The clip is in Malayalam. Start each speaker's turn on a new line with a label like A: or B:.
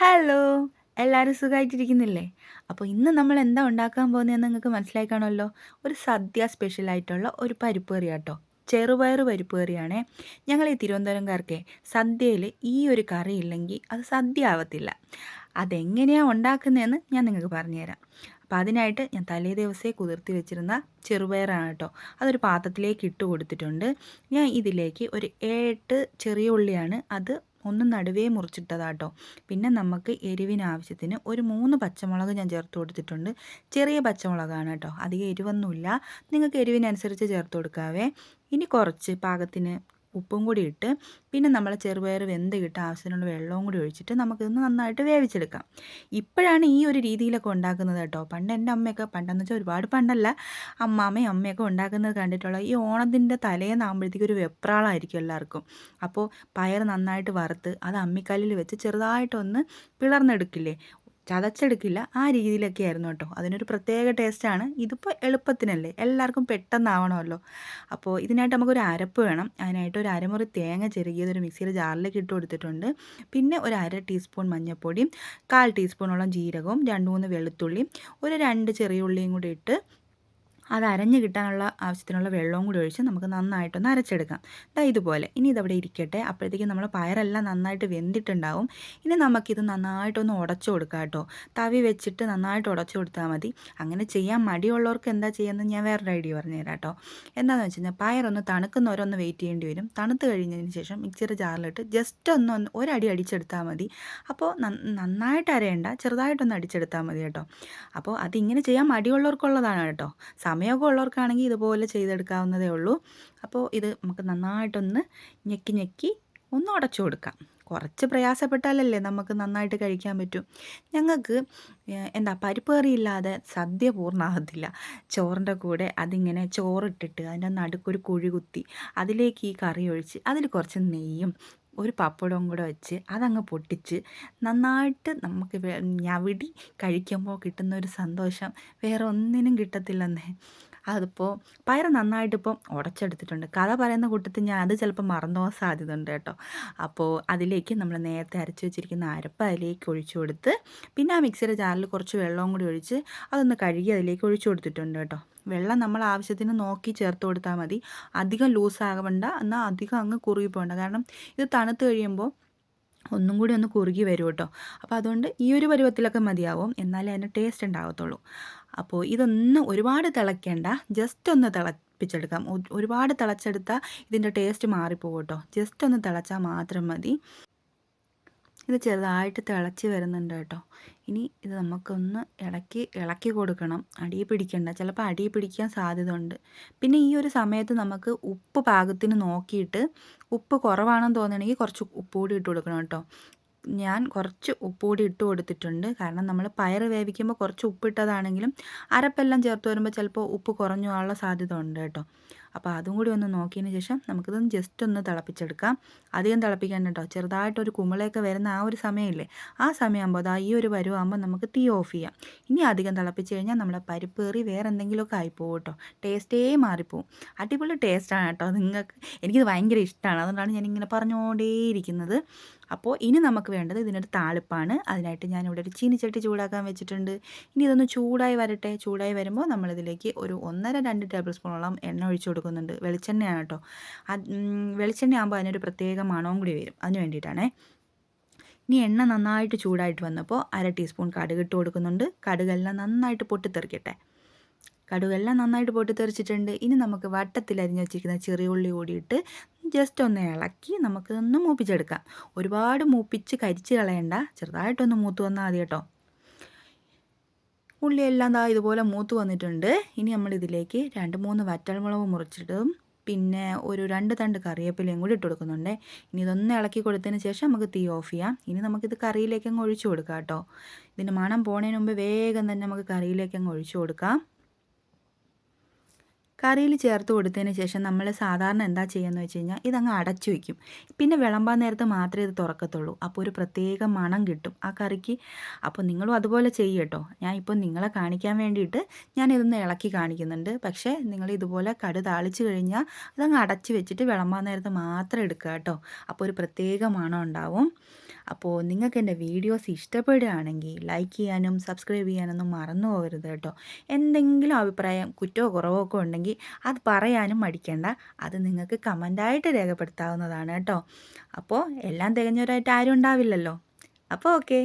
A: ഹലോ എല്ലാവരും സുഖമായിട്ടിരിക്കുന്നില്ലേ അപ്പോൾ ഇന്ന് നമ്മൾ എന്താ ഉണ്ടാക്കാൻ പോകുന്നതെന്ന് നിങ്ങൾക്ക് മനസ്സിലായി ഒരു സദ്യ സ്പെഷ്യലായിട്ടുള്ള ഒരു പരിപ്പ് കറി കേട്ടോ ചെറുപയർ പരിപ്പ് കറിയാണേ. ഞങ്ങൾ ഈ തിരുവനന്തപുരംകാർക്ക് സദ്യയിൽ ഈ ഒരു കറി ഇല്ലെങ്കിൽ അത് സദ്യ ആവത്തില്ല. അതെങ്ങനെയാണ് ഉണ്ടാക്കുന്നതെന്ന് ഞാൻ നിങ്ങൾക്ക് പറഞ്ഞുതരാം. അപ്പോൾ അതിനായിട്ട് ഞാൻ തലേ ദിവസമേ കുതിർത്തി വെച്ചിരുന്ന ചെറുപയറാണ് കേട്ടോ. അതൊരു പാത്രത്തിലേക്ക് ഇട്ട് കൊടുത്തിട്ടുണ്ട്. ഞാൻ ഇതിലേക്ക് ഒരു ഏട്ട് ചെറിയ ഉള്ളിയാണ് അത് ഒന്ന് നടുവേ മുറിച്ചിട്ടതാട്ടോ. പിന്നെ നമുക്ക് എരിവിന് ആവശ്യത്തിന് ഒരു മൂന്ന് പച്ചമുളക് ഞാൻ ചേർത്ത് കൊടുത്തിട്ടുണ്ട്. ചെറിയ പച്ചമുളകാണ് കേട്ടോ അധികം എരിവൊന്നുമില്ല. നിങ്ങൾക്ക് എരിവിനനുസരിച്ച് ചേർത്ത് കൊടുക്കാവേ. ഇനി കുറച്ച് പാകത്തിന് ഉപ്പും കൂടി ഇട്ട് പിന്നെ നമ്മൾ ചെറുപയർ വെന്ത് കിട്ടാൻ ആവശ്യത്തിനുള്ള വെള്ളവും കൂടി ഒഴിച്ചിട്ട് നമുക്കിതൊന്ന് നന്നായിട്ട് വേവിച്ചെടുക്കാം. ഇപ്പോഴാണ് ഈ ഒരു രീതിയിലൊക്കെ ഉണ്ടാക്കുന്നത് കേട്ടോ. പണ്ട് എന്റെ അമ്മയൊക്കെ പണ്ടെന്ന് വെച്ചാൽ ഒരുപാട് പണ്ടല്ല അമ്മാമ്മയും അമ്മയൊക്കെ ഉണ്ടാക്കുന്നത് കണ്ടിട്ടുള്ള ഈ ഓണത്തിന്റെ തലേന്നാകുമ്പോഴത്തേക്കും ഒരു വെപ്രാളായിരിക്കും എല്ലാവർക്കും. അപ്പോൾ പയർ നന്നായിട്ട് വറുത്ത് അത് അമ്മിക്കല്ലിൽ വെച്ച് ചെറുതായിട്ടൊന്ന് പിളർന്നെടുക്കില്ലേ? ചതച്ചെടുക്കില്ല. ആ രീതിയിലൊക്കെ ആയിരുന്നു കേട്ടോ. അതിനൊരു പ്രത്യേക ടേസ്റ്റാണ് ഇതിപ്പോൾ എളുപ്പത്തിനല്ലേ? എല്ലാവർക്കും പെട്ടെന്നാവണമല്ലോ. അപ്പോൾ ഇതിനായിട്ട് നമുക്കൊരു അരപ്പ് വേണം. അതിനായിട്ട് ഒരു അരമുറി തേങ്ങ ചെറുകിയത് ഒരു മിക്സിയിൽ ജാറിലേക്ക് ഇട്ട് കൊടുത്തിട്ടുണ്ട്. പിന്നെ ഒരു അര ടീസ്പൂൺ മഞ്ഞൾപ്പൊടിയും കാൽ ടീസ്പൂണോളം ജീരകവും രണ്ട് മൂന്ന് വെളുത്തുള്ളിയും ഒരു രണ്ട് ചെറിയ ഉള്ളിയും കൂടി ഇട്ട് അത് അരഞ്ഞ് കിട്ടാനുള്ള ആവശ്യത്തിനുള്ള വെള്ളവും കൂടി ഒഴിച്ച് നമുക്ക് നന്നായിട്ടൊന്ന് അരച്ചെടുക്കാം. ദാ ഇതുപോലെ. ഇനി ഇതവിടെ ഇരിക്കട്ടെ. അപ്പോഴത്തേക്കും നമ്മൾ പയറെല്ലാം നന്നായിട്ട് വെന്തിട്ടുണ്ടാവും. ഇനി നമുക്കിത് നന്നായിട്ടൊന്ന് ഉടച്ചു കൊടുക്കാം കേട്ടോ. തവി വെച്ചിട്ട് നന്നായിട്ട് ഉടച്ചു കൊടുത്താൽ മതി. അങ്ങനെ ചെയ്യാൻ മടിയുള്ളവർക്ക് എന്താ ചെയ്യുന്നത് ഞാൻ വേറൊരു ഐഡിയ പറഞ്ഞുതരാം കേട്ടോ. എന്താണെന്ന് വെച്ച് കഴിഞ്ഞാൽ പയറൊന്ന് തണുക്കുന്നവരൊന്ന് വെയിറ്റ് ചെയ്യേണ്ടി വരും. തണുത്ത് കഴിഞ്ഞതിന് ശേഷം മിക്സിയുടെ ജാറിലിട്ട് ജസ്റ്റ് ഒന്ന് ഒരടി അടിച്ചെടുത്താൽ മതി. അപ്പോൾ നന്നായിട്ട് അരയണ്ട. ചെറുതായിട്ടൊന്ന് അടിച്ചെടുത്താൽ മതി കേട്ടോ. അപ്പോൾ അതിങ്ങനെ ചെയ്യാൻ മടിയുള്ളവർക്കുള്ളതാണ് കേട്ടോ. സമയമൊക്കെ ഉള്ളവർക്കാണെങ്കിൽ ഇതുപോലെ ചെയ്തെടുക്കാവുന്നതേ ഉള്ളൂ. അപ്പോൾ ഇത് നമുക്ക് നന്നായിട്ടൊന്ന് ഞെക്കി ഞെക്കി ഒന്ന് ഉടച്ചു കൊടുക്കാം. കുറച്ച് പ്രയാസപ്പെട്ടാലല്ലേ നമുക്ക് നന്നായിട്ട് കഴിക്കാൻ പറ്റും. ഞങ്ങൾക്ക് എന്താ പരിപ്പ് കറിയില്ലാതെ സദ്യ പൂർണമാകത്തില്ല. ചോറിന്റെ കൂടെ അതിങ്ങനെ ചോറിട്ടിട്ട് അതിന്റെ നടുക്കൊരു കുഴി കുത്തി അതിലേക്ക് ഈ കറി ഒഴിച്ച് അതിൽ കുറച്ച് നെയ്യും ഒരു പപ്പടവും കൂടെ വെച്ച് അതങ്ങ് പൊട്ടിച്ച് നന്നായിട്ട് നമുക്ക് ഞവിടി കഴിക്കുമ്പോൾ കിട്ടുന്ന ഒരു സന്തോഷം വേറെ ഒന്നിനും കിട്ടത്തില്ലെന്നേ. അതിപ്പോൾ പയർ നന്നായിട്ടിപ്പോൾ ഉടച്ചെടുത്തിട്ടുണ്ട്. കഥ പറയുന്ന കൂട്ടത്തിൽ ഞാൻ അത് ചിലപ്പോൾ മറന്നു പോകാൻ സാധ്യത ഉണ്ട് കേട്ടോ. അപ്പോൾ അതിലേക്ക് നമ്മൾ നേരത്തെ അരച്ച് വെച്ചിരിക്കുന്ന അരപ്പ് അതിലേക്ക് ഒഴിച്ചു കൊടുത്ത് പിന്നെ ആ മിക്സിയുടെ ജാറിൽ കുറച്ച് വെള്ളവും കൂടി ഒഴിച്ച് അതൊന്ന് കഴുകി അതിലേക്ക് ഒഴിച്ചു കൊടുത്തിട്ടുണ്ട് കേട്ടോ. വെള്ളം നമ്മൾ ആവശ്യത്തിന് നോക്കി ചേർത്ത് കൊടുത്താൽ മതി. അധികം ലൂസാകണ്ട എന്നാൽ അധികം അങ്ങ് കുറുകി പോകണ്ട. കാരണം ഇത് തണുത്ത് കഴിയുമ്പോൾ ഒന്നും കൂടി ഒന്ന് കുറുകി വരും കേട്ടോ. അപ്പോൾ അതുകൊണ്ട് ഈ ഒരു പരുവത്തിലൊക്കെ മതിയാവും. എന്നാലേ അതിന് ടേസ്റ്റ് ഉണ്ടാകത്തുള്ളൂ. അപ്പോൾ ഇതൊന്നും ഒരുപാട് തിളയ്ക്കേണ്ട. ജസ്റ്റ് ഒന്ന് തിളപ്പിച്ചെടുക്കാം. ഒരുപാട് തിളച്ചെടുത്താൽ ഇതിന്റെ ടേസ്റ്റ് മാറിപ്പോകും കേട്ടോ. ജസ്റ്റ് ഒന്ന് തിളച്ചാൽ മാത്രം മതി. ഇത് ചെറുതായിട്ട് തിളച്ച് വരുന്നുണ്ട് കേട്ടോ. ഇനി ഇത് നമുക്കൊന്ന് ഇളക്കി ഇളക്കി കൊടുക്കണം. അടിയെ പിടിക്കണ്ട. ചിലപ്പോൾ അടിയെ പിടിക്കാൻ സാധ്യത ഉണ്ട് പിന്നെ ഈ ഒരു സമയത്ത് നമുക്ക് ഉപ്പ് പാകത്തിന് നോക്കിയിട്ട് ഉപ്പ് കുറവാണെന്ന് തോന്നുകയാണെങ്കിൽ കുറച്ച് ഉപ്പ് കൂടി ഇട്ട് കൊടുക്കണം കേട്ടോ. ഞാൻ കുറച്ച് ഉപ്പ് കൂടി ഇട്ട് കൊടുത്തിട്ടുണ്ട്. കാരണം നമ്മൾ പയർ വേവിക്കുമ്പോൾ കുറച്ച് ഉപ്പിട്ടതാണെങ്കിലും അരപ്പെല്ലാം ചേർത്ത് വരുമ്പോൾ ചിലപ്പോൾ ഉപ്പ് കുറഞ്ഞു പോകാനുള്ള സാധ്യത ഉണ്ട് കേട്ടോ. അപ്പോൾ അതും കൂടി ഒന്ന് നോക്കിയതിന് ശേഷം നമുക്കിതൊന്ന് ജസ്റ്റ് ഒന്ന് തിളപ്പിച്ചെടുക്കാം. അധികം തിളപ്പിക്കാൻ കേട്ടോ. ചെറുതായിട്ടൊരു കുമിളയൊക്കെ വരുന്ന ആ ഒരു സമയമില്ലേ? ആ സമയമാകുമ്പോൾ അതാ ഈ ഒരു വരുവാകുമ്പോൾ നമുക്ക് തീ ഓഫ് ചെയ്യാം. ഇനി അധികം തിളപ്പിച്ച് കഴിഞ്ഞാൽ നമ്മുടെ പരിപ്പ് കയറി വേറെ എന്തെങ്കിലുമൊക്കെ ആയിപ്പോവും കേട്ടോ. ടേസ്റ്റേ മാറിപ്പോവും. അടിപൊളി ടേസ്റ്റാണ് കേട്ടോ. നിങ്ങൾക്ക് എനിക്കിത് ഭയങ്കര ഇഷ്ടമാണ്. അതുകൊണ്ടാണ് ഞാനിങ്ങനെ പറഞ്ഞുകൊണ്ടേയിരിക്കുന്നത്. അപ്പോൾ ഇനി നമുക്ക് വേണ്ടത് ഇതിനൊരു താളിപ്പാണ്. അതിനായിട്ട് ഇവിടെ ഒരു ചീനിച്ചട്ടി ചൂടാക്കാൻ വെച്ചിട്ടുണ്ട്. ഇനി ഇതൊന്ന് ചൂടായി വരട്ടെ. ചൂടായി വരുമ്പോൾ നമ്മളിതിലേക്ക് ഒരു ഒന്നര രണ്ട് ടേബിൾ സ്പൂണോളം എണ്ണ ഒഴിച്ചു കൊടുക്കുന്നുണ്ട്. വെളിച്ചെണ്ണയാണ് കേട്ടോ. വെളിച്ചെണ്ണ ആകുമ്പോൾ അതിനൊരു പ്രത്യേക മണവും കൂടി വരും. അതിന് വേണ്ടിയിട്ടാണേ. ഇനി എണ്ണ നന്നായിട്ട് ചൂടായിട്ട് വന്നപ്പോൾ അര ടീസ്പൂൺ കടുക് ഇട്ട് കൊടുക്കുന്നുണ്ട്. കടുകെല്ലാം നന്നായിട്ട് പൊട്ടിത്തെറിക്കട്ടെ. കടുകെല്ലാം നന്നായിട്ട് പൊട്ടിത്തെറിച്ചിട്ടുണ്ട്. ഇനി നമുക്ക് വട്ടത്തിൽ അരിഞ്ഞു വെച്ചിരിക്കുന്ന ചെറിയ ഉള്ളി കൂടിയിട്ട് ജസ്റ്റ് ഒന്ന് ഇളക്കി നമുക്കൊന്ന് മൂപ്പിച്ചെടുക്കാം. ഒരുപാട് മൂപ്പിച്ച് കരിച്ച് കളയണ്ട. ചെറുതായിട്ടൊന്ന് മൂത്ത് വന്നാൽ മതി കേട്ടോ. ഉള്ളിയെല്ലാം ദാ ഇതുപോലെ മൂത്ത് വന്നിട്ടുണ്ട്. ഇനി നമ്മൾ ഇതിലേക്ക് രണ്ട് മൂന്ന് വറ്റൽമുളക് മുറിച്ചിട്ടും പിന്നെ ഒരു രണ്ട് തണ്ട് കറിവേപ്പിലയും കൂടി ഇട്ട് കൊടുക്കുന്നുണ്ട്. ഇനി ഇതൊന്ന് ഇളക്കി കൊടുത്തതിന് ശേഷം നമുക്ക് തീ ഓഫ് ചെയ്യാം. ഇനി നമുക്കിത് കറിയിലേക്ക് അങ്ങ് ഒഴിച്ചു കൊടുക്കാം കേട്ടോ. ഇതിന്റെ മണം പോണതിന് മുമ്പ് വേഗം തന്നെ നമുക്ക് കറിയിലേക്ക് അങ്ങ് ഒഴിച്ചു കൊടുക്കാം. കറിയിൽ ചേർത്ത് കൊടുത്തതിന് ശേഷം നമ്മൾ സാധാരണ എന്താ ചെയ്യുന്നത് വെച്ച് കഴിഞ്ഞാൽ ഇതങ്ങ് അടച്ചു വയ്ക്കും. പിന്നെ വിളമ്പാൻ നേരത്ത് മാത്രമേ ഇത് തുറക്കത്തുള്ളൂ. അപ്പോൾ ഒരു പ്രത്യേക മണം കിട്ടും ആ കറിക്ക്. അപ്പോൾ നിങ്ങളും അതുപോലെ ചെയ്യട്ടോ ഞാൻ ഇപ്പോൾ നിങ്ങളെ കാണിക്കാൻ വേണ്ടിയിട്ട് ഞാൻ ഇതൊന്ന് ഇളക്കി കാണിക്കുന്നുണ്ട്. പക്ഷേ നിങ്ങൾ ഇതുപോലെ കടു താളിച്ച് കഴിഞ്ഞാൽ അതങ്ങ് അടച്ചു വെച്ചിട്ട് വിളമ്പാൻ നേരത്ത് മാത്രം എടുക്കുക കേട്ടോ. അപ്പോൾ ഒരു പ്രത്യേക മണം ഉണ്ടാവും. അപ്പോൾ നിങ്ങൾക്ക് എന്റെ വീഡിയോസ് ഇഷ്ടപ്പെടുകയാണെങ്കിൽ ലൈക്ക് ചെയ്യാനും സബ്സ്ക്രൈബ് ചെയ്യാനൊന്നും മറന്നു പോകരുത് കേട്ടോ. എന്തെങ്കിലും അഭിപ്രായം കുറ്റോ കുറവോ ഒക്കെ ഉണ്ടെങ്കിൽ അത് പറയാനും മടിക്കേണ്ട. അത് നിങ്ങൾക്ക് കമന്റായിട്ട് രേഖപ്പെടുത്താവുന്നതാണ് കേട്ടോ. അപ്പോൾ എല്ലാം തികഞ്ഞവരായിട്ട് ആരും ഉണ്ടാവില്ലല്ലോ. അപ്പോൾ ഓക്കെ